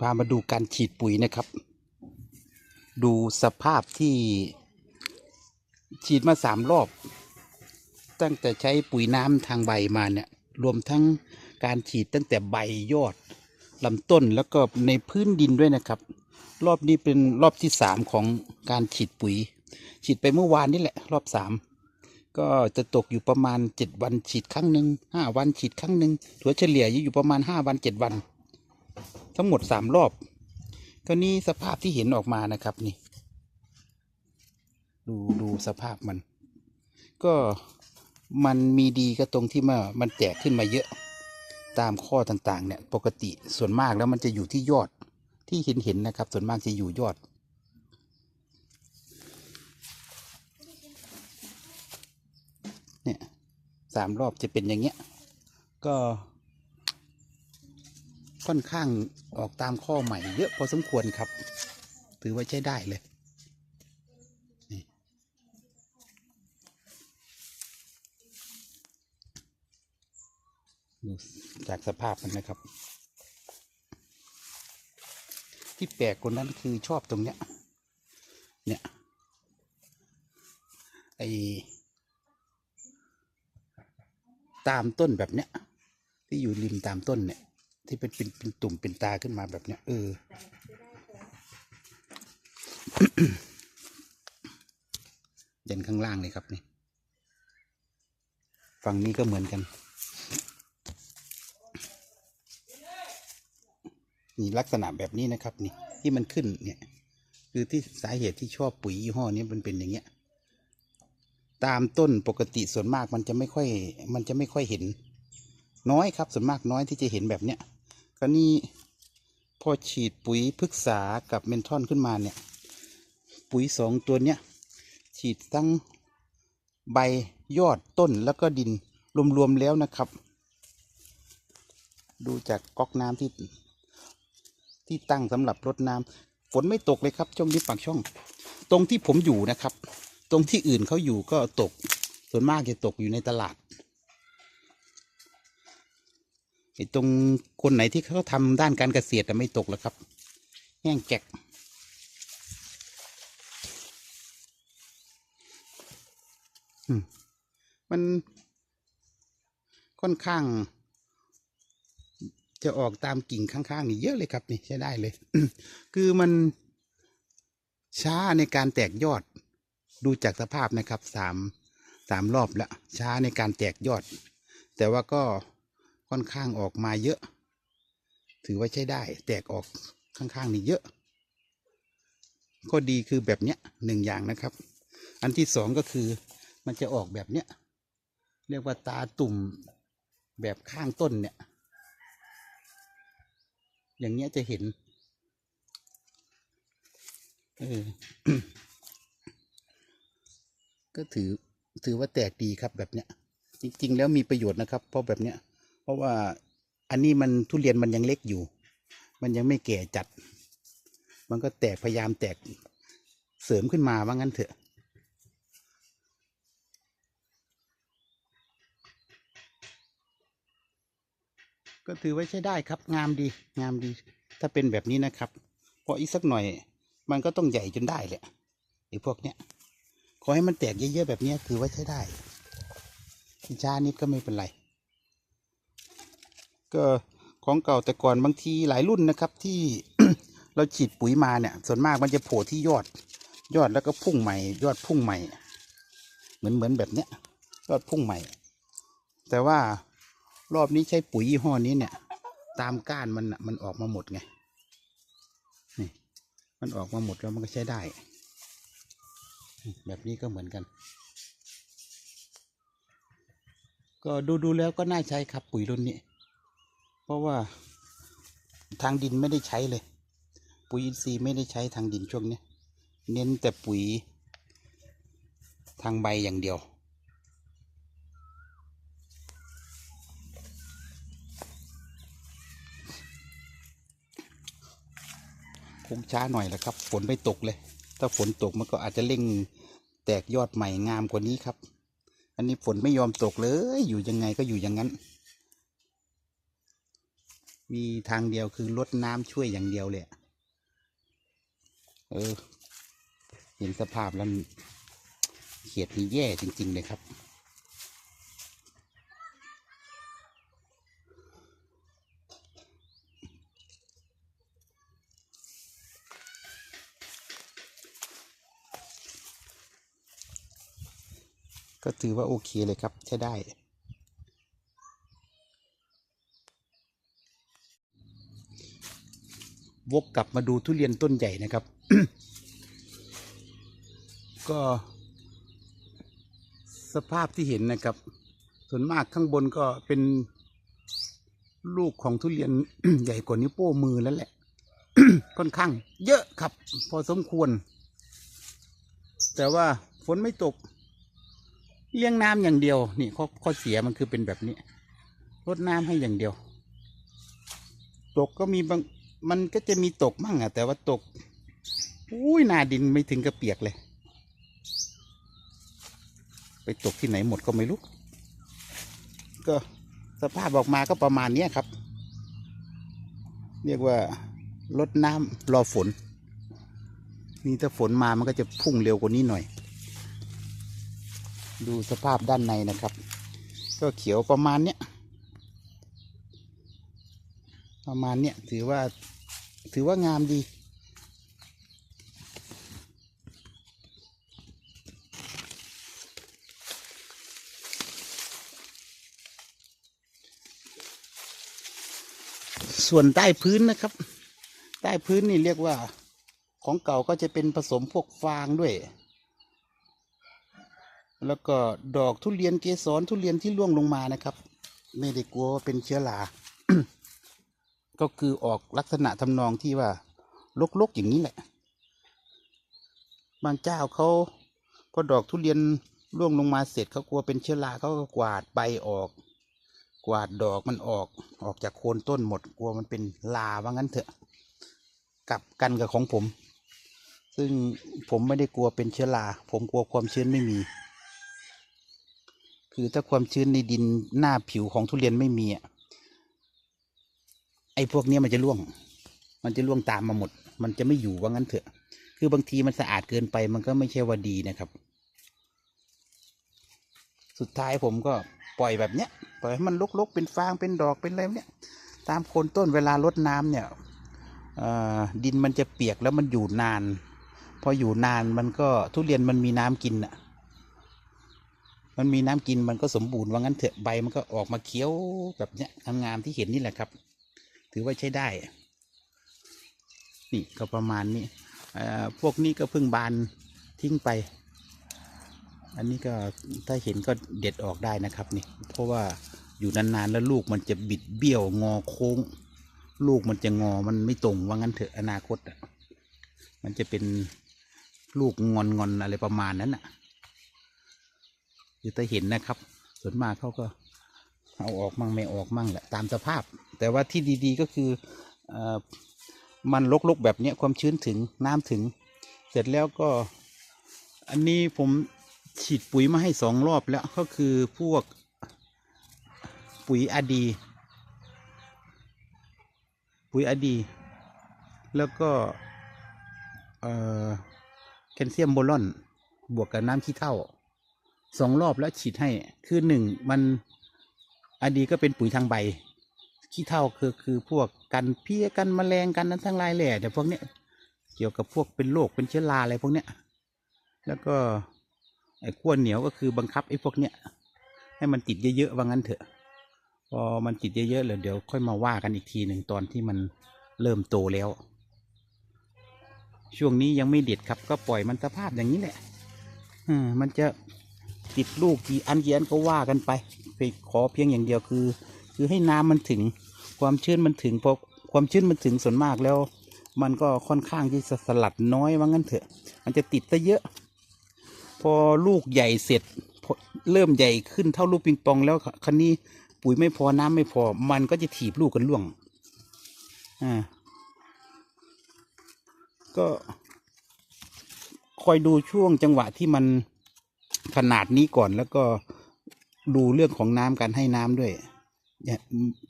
พามาดูการฉีดปุ๋ยนะครับ ดูสภาพที่ฉีดมาสามรอบ ตั้งแต่ใช้ปุ๋ยน้ำทางใบมาเนี่ยรวมทั้งการฉีดตั้งแต่ใบยอดลำต้นแล้วก็ในพื้นดินด้วยนะครับ รอบนี้เป็นรอบที่สามของการฉีดปุ๋ย ฉีดไปเมื่อวานนี่แหละ รอบสามก็จะตกอยู่ประมาณเจ็ดวันฉีดครั้งหนึ่งห้าวันฉีดครั้งหนึ่งถัวเฉลี่ยอยู่ประมาณห้าวันเจ็ดวัน ทั้งหมดสามรอบ ก็นี่สภาพที่เห็นออกมานะครับนี่ ดูดูสภาพมัน ก็มันมีดีก็ตรงที่ว่ามันแตกขึ้นมาเยอะตามข้อต่างๆ เนี่ย ปกติส่วนมากแล้วมันจะอยู่ที่ยอดที่เห็นเห็นนะครับ ส่วนมากจะอยู่ยอด เนี่ยสามรอบจะเป็นอย่างเงี้ย ก็ ค่อนข้างออกตามข้อใหม่เยอะพอสมควรครับ ถือว่าใช้ได้เลยดูจากสภาพมันนะครับ ที่แปลกกว่านั้นคือชอบตรงเนี้ย เนี่ย ไอตามต้นแบบเนี้ย ที่อยู่ริมตามต้นเนี่ย ที่เป็นเป็นเป็นตุ่มเป็นตาขึ้นมาแบบเนี้ยเออเด่นข้างล่างเลยครับนี่ฝั่งนี้ก็เหมือนกัน นี่ลักษณะแบบนี้นะครับ นี่ที่มันขึ้นเนี่ยคือที่สาเหตุที่ชอบปุ๋ยยี่ห้อนี้มันเป็นอย่างเงี้ย ตามต้นปกติส่วนมากมันจะไม่ค่อย มันจะไม่ค่อยเห็น น้อยครับ ส่วนมากน้อยที่จะเห็นแบบเนี้ย ก็นี่พอฉีดปุ๋ยพฤกษากับเมนทอนขึ้นมาเนี่ย ปุ๋ยสองตัวเนี้ยฉีดทั้งใบยอดต้นแล้วก็ดินรวมๆแล้วนะครับ ดูจากก๊อกน้ำที่ที่ตั้งสำหรับรดน้ำฝนไม่ตกเลยครับช่วงนี้ปากช่อง ตรงที่ผมอยู่นะครับ ตรงที่อื่นเขาอยู่ก็ตกส่วนมากจะตกอยู่ในตลาด ตรงคนไหนที่เขาทำด้านการเกษตรอะไม่ตกแล้วครับ แห้งแจกอืมมันค่อนข้าง จะออกตามกิ่งข้างๆนี่เยอะเลยครับนี่ใช้ได้เลย คือมันช้าในการแตกยอด ดูจากสภาพนะครับสามสามรอบแล้วช้าในการแตกยอด แต่ว่าก็ ค่อนข้างออกมาเยอะ ถือว่าใช้ได้ แตกออกข้างๆนี่เยอะข้อดีคือแบบเนี้ยหนึ่งอย่างนะครับ อันที่สองก็คือมันจะออกแบบเนี้ยเรียกว่าตาตุ่มแบบข้างต้นเนี่ย อย่างเงี้ยจะเห็นเออก็ถือถือว่าแตกดีครับแบบเนี้ย จริง ๆ แล้วมีประโยชน์นะครับ เพราะแบบเนี้ย เพราะว่าอันนี้มันทุเรียนมันยังเล็กอยู่ มันยังไม่แก่จัด มันก็แตกพยายามแตกเสริมขึ้นมาว่างั้นเถอะ ก็ถือว่าใช้ได้ครับ งามดี งามดี ถ้าเป็นแบบนี้นะครับเพราะอีกสักหน่อย มันก็ต้องใหญ่จนได้แหละไอ้พวกเนี้ย ขอให้มันแตกเยอะๆแบบนี้ถือว่าใช้ได้ช้านิดก็ไม่เป็นไร ก็ของเก่าแต่ก่อนบางทีหลายรุ่นนะครับที่เราฉีดปุ๋ยมาเนี่ย ส่วนมากมันจะโผล่ที่ยอด ยอดแล้วก็พุ่งใหม่ ยอดพุ่งใหม่ เหมือนเหมือนแบบเนี้ยยอดพุ่งใหม่ แต่ว่ารอบนี้ใช้ปุ๋ยยี่ห้อนี้เนี่ย ตามก้านมันมันออกมาหมดไงนี่มันออกมาหมดแล้วมันก็ใช้ได้ แบบนี้ก็เหมือนกัน ก็ดูดูแล้วก็น่าใช้ครับปุ๋ยรุ่นนี้ เพราะว่าทางดินไม่ได้ใช้เลย ปุ๋ยอินทรีย์ไม่ได้ใช้ทางดินช่วงนี้ เน้นแต่ปุ๋ย ทางใบอย่างเดียว คงช้าหน่อยแหละครับ ฝนไม่ตกเลย ถ้าฝนตกมันก็อาจจะเร่งแตกยอดใหม่งามกว่านี้ครับ อันนี้ฝนไม่ยอมตกเลย อยู่ยังไงก็อยู่อย่างนั้น มีทางเดียวคือลดน้ำช่วยอย่างเดียวเลยเออ เห็นสภาพแล้วเขียดนี่แย่จริง ๆ เลยครับ ก็ถือว่าโอเคเลยครับ ใช้ได้ วกกลับมาดูทุเรียนต้นใหญ่นะครับ ก็สภาพที่เห็นนะครับ ส่วนมากข้างบนก็เป็นลูกของทุเรียนใหญ่กว่านิ้วโป้มือแล้วแหละ ค่อนข้าง เยอะครับ พอสมควร แต่ว่าฝนไม่ตก เลี้ยงน้ำอย่างเดียว นี่ข้อข้อเสียมันคือเป็นแบบนี้รดน้ำให้อย่างเดียว ตกก็มีบาง มันก็จะมีตกมั่งอะแต่ว่าตกอุ้ยหนาดินไม่ถึงกระเปียกเลย ไปตกที่ไหนหมดก็ไม่รู้ ก็สภาพออกมาก็ประมาณนี้ครับ เรียกว่าลดน้ำรอฝน นี่ถ้าฝนมามันก็จะพุ่งเร็วกว่านี้หน่อย ดูสภาพด้านในนะครับ ก็เขียวประมาณเนี้ย ประมาณเนี้ยถือว่าถือว่างามดี ส่วนใต้พื้นนะครับ ใต้พื้นนี่เรียกว่าของเก่าก็จะเป็นผสมพวกฟางด้วย แล้วก็ดอกทุเรียนเกสรทุเรียนที่ร่วงลงมานะครับ ไม่ได้กลัวว่าเป็นเชื้อรา ก็คือออกลักษณะทำนองที่ว่าลกๆอย่างนี้แหละ บางเจ้าเขาพอดอกทุเรียนร่วงลงมาเสร็จเขากลัวเป็นเชื้อราเขาก็กวาดใบออก กวาดดอกมันออกออกจากโคนต้นหมดกลัวมันเป็นลาว่างั้นเถอะกลับกันกับของผม ซึ่งผมไม่ได้กลัวเป็นเชื้อราผมกลัวความชื้นไม่มี คือถ้าความชื้นในดินหน้าผิวของทุเรียนไม่มีอะ ไอ้พวกนี้มันจะร่วง มันจะร่วงตามมาหมด มันจะไม่อยู่ว่างั้นเถอะ คือบางทีมันสะอาดเกินไปมันก็ไม่ใช่ว่าดีนะครับ สุดท้ายผมก็ปล่อยแบบเนี้ย ปล่อยให้มันลกๆ เป็นฟาง เป็นดอก เป็นอะไรเนี้ย ตามโคนต้นเวลารดน้ำเนี่ยดินมันจะเปียกแล้วมันอยู่นาน พออยู่นานมันก็ทุเรียนมันมีน้ำกินอะมันมีน้ำกินมันก็สมบูรณ์ว่างั้นเถอะใบมันก็ออกมาเขียวแบบเนี้ยงามๆที่เห็นนี่แหละครับ ถือว่าใช้ได้ นี่ก็ประมาณนี้พวกนี้ก็เพิ่งบานทิ้งไป อันนี้ก็ถ้าเห็นก็เด็ดออกได้นะครับนี่ เพราะว่าอยู่นานๆแล้วลูกมันจะบิดเบี้ยวงอโค้ง ลูกมันจะงอมันไม่ตรงว่างั้นเถอะอนาคตอะมันจะเป็นลูกงอนงอนอะไรประมาณนั้นอะคือถ้าเห็นนะครับ ส่วนมากเขาก็เอาออกมั่งไม่ออกมั่งแหละตามสภาพ แต่ว่าที่ดีๆก็คืออมันลกๆแบบเนี้ยความชื้นถึงน้ำถึง เสร็จแล้วก็อันนี้ผมฉีดปุ๋ยมาให้สองรอบแล้วก็คือพวกปุ๋ยอดี ปุ๋ยอดี แล้วก็แคลเซียมโบรอน บวกกับน้ำขี้เถ้าสองรอบแล้วฉีดให้ คือหนึ่งมันอดีก็เป็นปุ๋ยทางใบ ขี้เถ้าคือคือพวกกันเพี้ยกันแมลงกันนั้นทั้งหลายแหล่แต่พวกเนี้ยเกี่ยวกับพวกเป็นโรคเป็นเชื้อราอะไรพวกเนี้ยแล้วก็ไอ้ขั้วเหนียวก็คือบังคับไอ้พวกเนี้ยให้มันติดเยอะๆว่างั้นเถอะ พอมันติดเยอะๆแล้วเดี๋ยวค่อยมาว่ากันอีกทีหนึ่งตอนที่มันเริ่มโตแล้ว ช่วงนี้ยังไม่เด็ดครับก็ปล่อยมันสภาพอย่างนี้แหละอืมมันจะติดลูกกี่อันกี่อันก็ว่ากันไปไปขอเพียงอย่างเดียวคือ คือให้น้ำมันถึงความชื้นมันถึงพอความชื้นมันถึงส่วนมากแล้ว มันก็ค่อนข้างที่จะสลัดน้อยว่างั้นเถอะ มันจะติดซะเยอะ พอลูกใหญ่เสร็จเริ่มใหญ่ขึ้นเท่าลูกปิงปองแล้วคันนี้ปุ๋ยไม่พอน้ำไม่พอ มันก็จะถีบลูกกันล่วงอ่าก็คอยดูช่วงจังหวะที่มันขนาดนี้ก่อนแล้วก็ดูเรื่องของน้ำการให้น้ำด้วย เนี่ย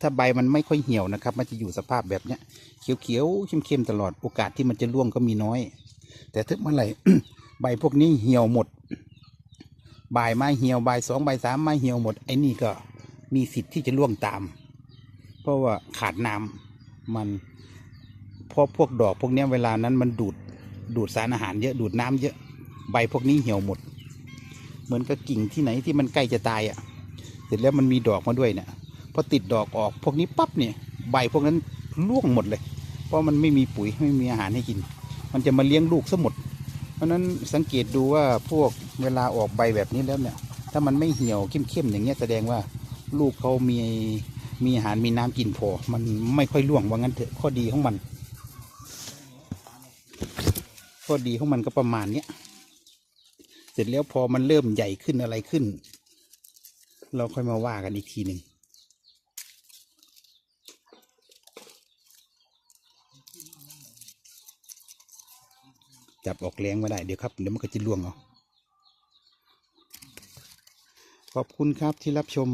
ถ้าใบมันไม่ค่อยเหี่ยวนะครับ มันจะอยู่สภาพแบบเนี้ยเขียวๆเข้มๆตลอดโอกาสที่มันจะร่วงก็มีน้อย แต่ถ้าเมื่อไหร่ใบพวกนี้เหี่ยวหมดใบไม้เหี่ยวใบสองใบสามไม้เหี่ยวหมดไอ้นี่ก็มีสิทธิ์ที่จะร่วงตาม เพราะว่าขาดน้ำมันเพราะพวกดอกพวกเนี้ยเวลานั้นมันดูดดูดสารอาหารเยอะดูดน้ำเยอะใบพวกนี้เหี่ยวหมด เหมือนกับกิ่งที่ไหนที่มันใกล้จะตายอะ่ะ เสร็จแล้วมันมีดอกมาด้วยเนี่ย พอติดดอกออกพวกนี้ปั๊บเนี่ยใบพวกนั้นร่วงหมดเลย เพราะมันไม่มีปุ๋ยไม่มีอาหารให้กิน มันจะมาเลี้ยงลูกซะหมด เพราะนั้นสังเกตดูว่าพวกเวลาออกใบแบบนี้แล้วเนี่ย ถ้ามันไม่เหี่ยวเข้มๆอย่างเงี้ยแสดงว่าลูกเขามีมีอาหารมีน้ำกินพอ มันไม่ค่อยร่วงว่างั้นเถอะข้อดีของมัน ข้อดีของมันก็ประมาณเนี้ยเสร็จแล้วพอมันเริ่มใหญ่ขึ้นอะไรขึ้น เราค่อยมาว่ากันอีกทีหนึ่ง จับออกแรงไม่ได้เดี๋ยวครับเดี๋ยวมันก็จะล่วงเอาขอบคุณครับที่รับชม